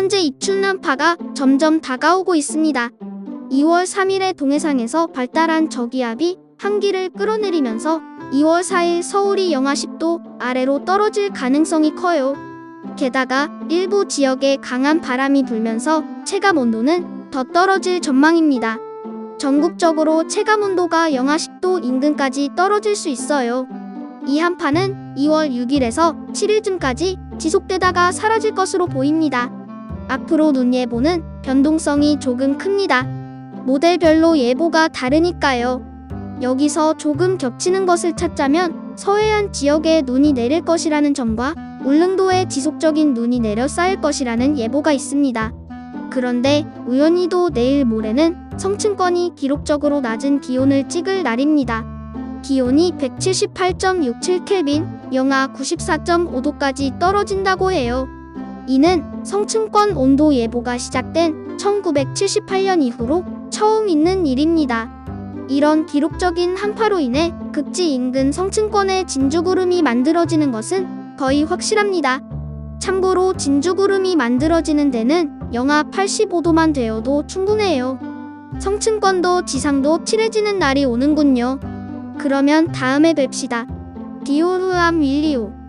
현재 입춘 한파가 점점 다가오고 있습니다. 2월 3일에 동해상에서 발달한 저기압이 한기를 끌어내리면서 2월 4일 서울이 영하 10도 아래로 떨어질 가능성이 커요. 게다가 일부 지역에 강한 바람이 불면서 체감 온도는 더 떨어질 전망입니다. 전국적으로 체감 온도가 영하 10도 인근까지 떨어질 수 있어요. 이 한파는 2월 6일에서 7일쯤까지 지속되다가 사라질 것으로 보입니다. 앞으로 눈 예보는 변동성이 조금 큽니다. 모델별로 예보가 다르니까요. 여기서 조금 겹치는 것을 찾자면 서해안 지역에 눈이 내릴 것이라는 점과 울릉도에 지속적인 눈이 내려 쌓일 것이라는 예보가 있습니다. 그런데 우연히도 내일 모레는 성층권이 기록적으로 낮은 기온을 찍을 날입니다. 기온이 178.67켈빈, 영하 94.5도까지 떨어진다고 해요. 이는 성층권 온도 예보가 시작된 1978년 이후로 처음 있는 일입니다. 이런 기록적인 한파로 인해 극지 인근 성층권에 진주구름이 만들어지는 것은 거의 확실합니다. 참고로 진주구름이 만들어지는 데는 영하 85도만 되어도 충분해요. 성층권도 지상도 칠해지는 날이 오는군요. 그러면 다음에 뵙시다. 디오르암 윌리오